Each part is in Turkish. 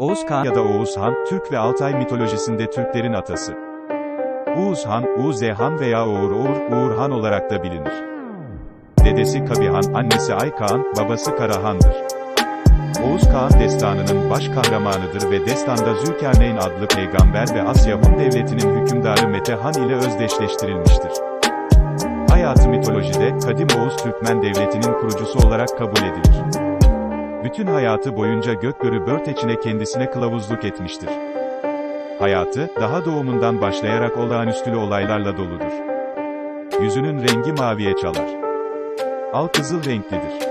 Oğuz Kağan ya da Oğuz Han, Türk ve Altay mitolojisinde Türklerin atası. Uğuz Han, Uğuz Han veya Uğur Uğur, Uğur Han olarak da bilinir. Dedesi Kabihan, annesi Aykaan, babası Karahan'dır. Oğuz Kağan destanının baş kahramanıdır ve destanda Zülkarneyn adlı peygamber ve Asya Hun devletinin hükümdarı Mete Han ile özdeşleştirilmiştir. Hayatı mitolojide, Kadim Oğuz Türkmen Devleti'nin kurucusu olarak kabul edilir. Bütün hayatı boyunca Gökbörü Börteç'ine kendisine kılavuzluk etmiştir. Hayatı, daha doğumundan başlayarak olağanüstülü olaylarla doludur. Yüzünün rengi maviye çalar. Al kızıl renklidir.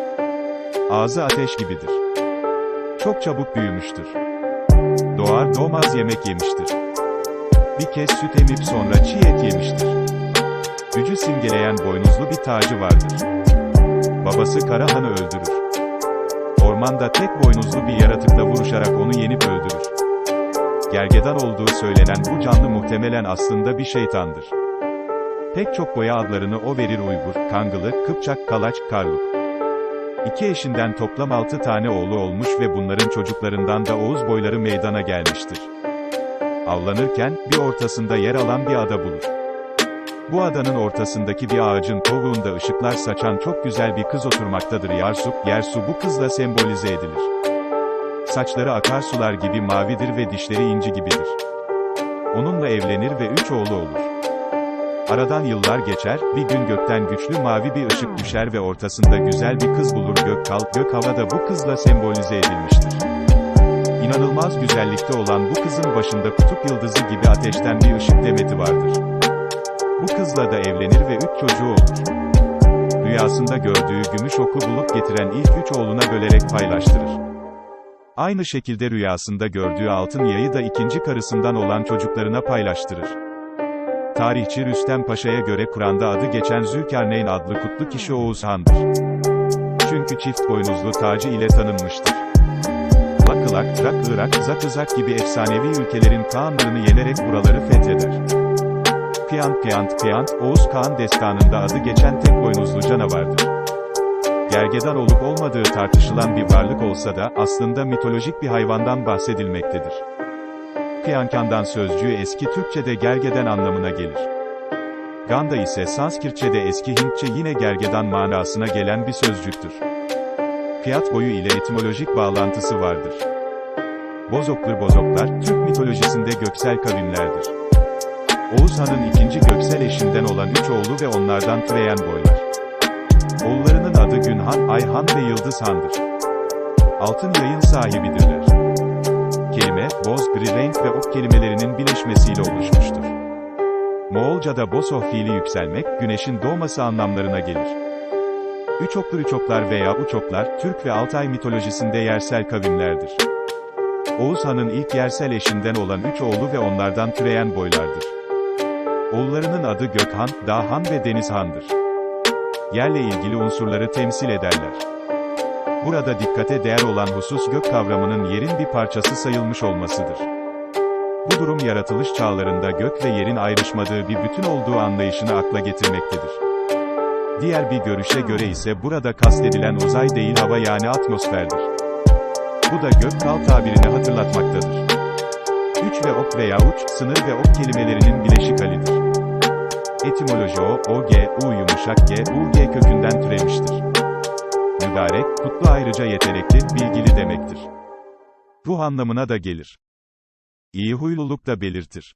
Ağzı ateş gibidir. Çok çabuk büyümüştür. Doğar doğmaz yemek yemiştir. Bir kez süt emip sonra çiğ et yemiştir. Gücü simgeleyen boynuzlu bir tacı vardır. Babası Karahan'ı öldürür. Ormanda tek boynuzlu bir yaratıkla vuruşarak onu yenip öldürür. Gergedan olduğu söylenen bu canlı muhtemelen aslında bir şeytandır. Pek çok boya adlarını o verir Uygur, Kangılı, Kıpçak, Kalaç, Karluk. İki eşinden toplam altı tane oğlu olmuş ve bunların çocuklarından da Oğuz boyları meydana gelmiştir. Avlanırken, bir ortasında yer alan bir ada bulur. Bu adanın ortasındaki bir ağacın kovuğunda ışıklar saçan çok güzel bir kız oturmaktadır Yarsu, Yersu bu kızla sembolize edilir. Saçları akarsular gibi mavidir ve dişleri inci gibidir. Onunla evlenir ve üç oğlu olur. Aradan yıllar geçer, bir gün gökten güçlü mavi bir ışık düşer ve ortasında güzel bir kız bulur Gökkal, gök havada bu kızla sembolize edilmiştir. İnanılmaz güzellikte olan bu kızın başında kutup yıldızı gibi ateşten bir ışık demeti vardır. Bu kızla da evlenir ve üç çocuğu olur. Rüyasında gördüğü gümüş oku bulup getiren ilk üç oğluna bölerek paylaştırır. Aynı şekilde rüyasında gördüğü altın yayı da ikinci karısından olan çocuklarına paylaştırır. Tarihçi Rüstem Paşa'ya göre Kur'an'da adı geçen Zülkarneyn adlı kutlu kişi Oğuz Han'dır. Çünkü çift boynuzlu tacı ile tanınmıştır. Bakılak, Trak, Irak, Zakızak gibi efsanevi ülkelerin Kağanlarını yenerek buraları fetheder. Kıyant Kıyant Kıyant, Oğuz Kağan destanında adı geçen tek boynuzlu canavardır. Gergedan olup olmadığı tartışılan bir varlık olsa da, aslında mitolojik bir hayvandan bahsedilmektedir. Kıyankandan sözcüğü eski Türkçe'de gergeden anlamına gelir. Ganda ise Sanskritçe'de eski Hintçe yine gergedan manasına gelen bir sözcüktür. Kıyat boyu ile etimolojik bağlantısı vardır. Bozoklar Bozoklar, Türk mitolojisinde göksel kavimlerdir. Oğuz Han'ın ikinci göksel eşinden olan üç oğlu ve onlardan türeyen boylar. Oğullarının adı Günhan, Ayhan ve Yıldız Han'dır. Altın yayın sahibidirler. Kelime, boz, gri renk ve ok kelimelerinin birleşmesiyle oluşmuştur. Moğolca'da bosoh fiili yükselmek, güneşin doğması anlamlarına gelir. Üç oklu üçoklar veya uçoklar, Türk ve Altay mitolojisinde yersel kavimlerdir. Oğuz Han'ın ilk yersel eşinden olan üç oğlu ve onlardan türeyen boylardır. Oğullarının adı Gökhan, Dağhan ve Denizhan'dır. Yerle ilgili unsurları temsil ederler. Burada dikkate değer olan husus gök kavramının yerin bir parçası sayılmış olmasıdır. Bu durum yaratılış çağlarında gök ve yerin ayrışmadığı bir bütün olduğu anlayışını akla getirmektedir. Diğer bir görüşe göre ise burada kastedilen uzay değil hava yani atmosferdir. Bu da gök kal tabirini hatırlatmaktadır. Üç ve ok veya uç, sınır ve ok kelimelerinin bileşik halidir. Etimoloji o, o, g, u yumuşak g, u, g kökünden türemiştir. Mübarek, kutlu ayrıca yetenekli, bilgili demektir. Ruh anlamına da gelir. İyi huyluluk da belirtir.